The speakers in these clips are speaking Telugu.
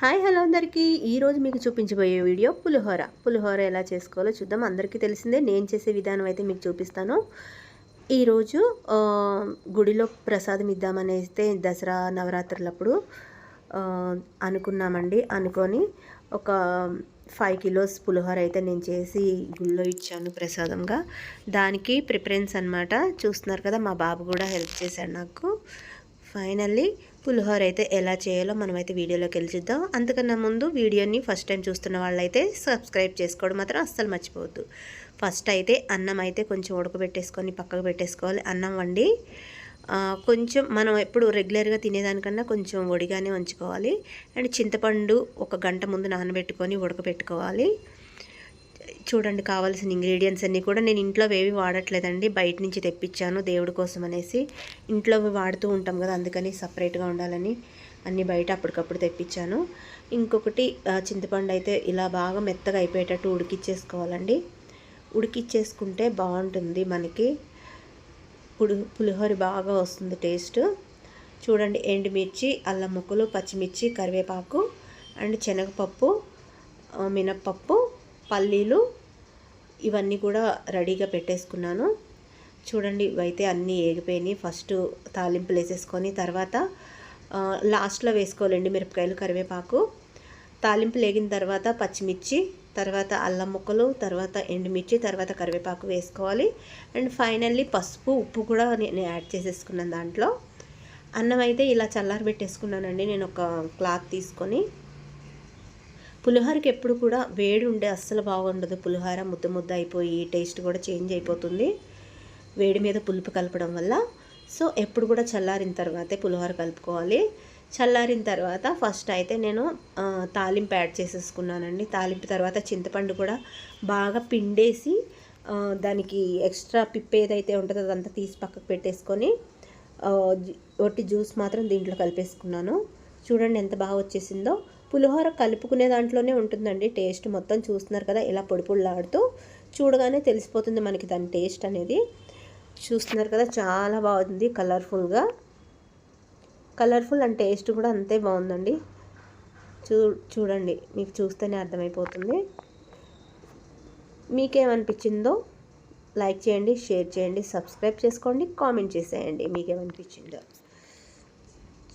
హాయ్ హలో అందరికీ. ఈరోజు మీకు చూపించబోయే వీడియో పులిహోర. పులిహోర ఎలా చేసుకోవాలో చూద్దాం. అందరికీ తెలిసిందే నేను చేసే విధానం అయితే మీకు చూపిస్తాను. ఈరోజు గుడిలో ప్రసాదం ఇద్దామనేస్తే దసరా నవరాత్రులప్పుడు అనుకున్నామండి. అనుకొని ఒక ఫైవ్ కిలోస్ పులిహోర అయితే నేను చేసి గుళ్ళో ఇచ్చాను ప్రసాదంగా. దానికి ప్రిఫరెన్స్ అనమాట చూస్తున్నారు కదా మా బాబు కూడా హెల్ప్ చేశాడు నాకు. ఫైనల్లీ పులిహోర అయితే ఎలా చేయాలో మనమైతే వీడియోలోకి వెళ్ళి చూద్దాం. అంతకన్నా ముందు వీడియోని ఫస్ట్ టైం చూస్తున్న వాళ్ళైతే సబ్స్క్రైబ్ చేసుకోవడం మాత్రం అస్సలు మర్చిపోవద్దు. ఫస్ట్ అయితే అన్నం అయితే కొంచెం ఉడకబెట్టేసుకొని పక్కకు పెట్టేసుకోవాలి. అన్నం వండి కొంచెం మనం ఎప్పుడు రెగ్యులర్గా తినేదానికన్నా కొంచెం ఒడిగానే ఉంచుకోవాలి. అండ్ చింతపండు ఒక గంట ముందు నానబెట్టుకొని ఉడకబెట్టుకోవాలి. చూడండి కావాల్సిన ఇంగ్రీడియంట్స్ అన్నీ కూడా నేను ఇంట్లో ఏవి వాడట్లేదండి. బయట నుంచి తెప్పించాను దేవుడి కోసం అనేసి. ఇంట్లో వాడుతూ ఉంటాం కదా అందుకని సపరేట్గా ఉండాలని అన్నీ బయట అప్పటికప్పుడు తెప్పించాను. ఇంకొకటి చింతపండు అయితే ఇలా బాగా మెత్తగా అయిపోయేటట్టు ఉడికిచ్చేసుకోవాలండి. ఉడికిచ్చేసుకుంటే బాగుంటుంది మనకి. పులి పులిహోర బాగా వస్తుంది టేస్ట్. చూడండి ఎండుమిర్చి అల్లం ముక్కలు పచ్చిమిర్చి కరివేపాకు అండ్ శనగపప్పు మినప్పప్పు పల్లీలు ఇవన్నీ కూడా రెడీగా పెట్టేసుకున్నాను. చూడండి ఇవైతే అన్నీ ఏగిపోయినాయి. ఫస్ట్ తాలింపులు వేసేసుకొని తర్వాత లాస్ట్లో వేసుకోవాలండి మిరపకాయలు కరివేపాకు. తాలింపులు వేగిన తర్వాత పచ్చిమిర్చి తర్వాత అల్లం ముక్కలు తర్వాత ఎండుమిర్చి తర్వాత కరివేపాకు వేసుకోవాలి. అండ్ ఫైనల్లీ పసుపు ఉప్పు కూడా నేను యాడ్ చేసేసుకున్నాను దాంట్లో. అన్నం అయితే ఇలా చల్లారి పెట్టేసుకున్నానండి నేను ఒక క్లాత్ తీసుకొని పులిహోరకి ఎప్పుడు కూడా వేడి ఉండే అస్సలు బాగుండదు. పులిహోర ముద్ద ముద్ద అయిపోయి టేస్ట్ కూడా చేంజ్ అయిపోతుంది. వేడి మీద పులుపు కలపడం వల్ల. సో ఎప్పుడు కూడా చల్లారిన తర్వాతే పులిహోర కలుపుకోవాలి. చల్లారిన తర్వాత ఫస్ట్ అయితే నేను తాలింపు యాడ్ చేసేసుకున్నానండి. తాలింపు తర్వాత చింతపండు కూడా బాగా పిండేసి దానికి ఎక్స్ట్రా పిప్ ఏదైతే ఉంటుందో అదంతా తీసి పక్కకు పెట్టేసుకొని ఒట్టి జ్యూస్ మాత్రం దీంట్లో కలిపేసుకున్నాను. చూడండి ఎంత బాగా వచ్చేసిందో. పులిహోర కలుపుకునే దాంట్లోనే ఉంటుందండి టేస్ట్. మొత్తం చూస్తున్నారు కదా ఇలా పొడి పొడిలాడుతూ చూడగానే తెలిసిపోతుంది మనకి దాని టేస్ట్ అనేది. చూస్తున్నారు కదా చాలా బాగుంది కలర్ఫుల్గా. కలర్ఫుల్ అండ్ టేస్ట్ కూడా అంతే బాగుందండి. చూ చూడండి మీకు చూస్తేనే అర్థమైపోతుంది. మీకేమనిపించిందో లైక్ చేయండి షేర్ చేయండి సబ్స్క్రైబ్ చేసుకోండి కామెంట్ చేసేయండి మీకేమనిపించిందో.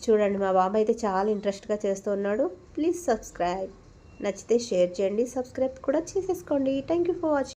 చూడండి మా బాబు అయితే చాలా ఇంట్రెస్ట్గా చేస్తున్నాడు ప్లీజ్ సబ్స్క్రైబ్ నచ్చితే షేర్ చేయండి సబ్స్క్రైబ్ కూడా చేసేసుకోండి. Thank you for watching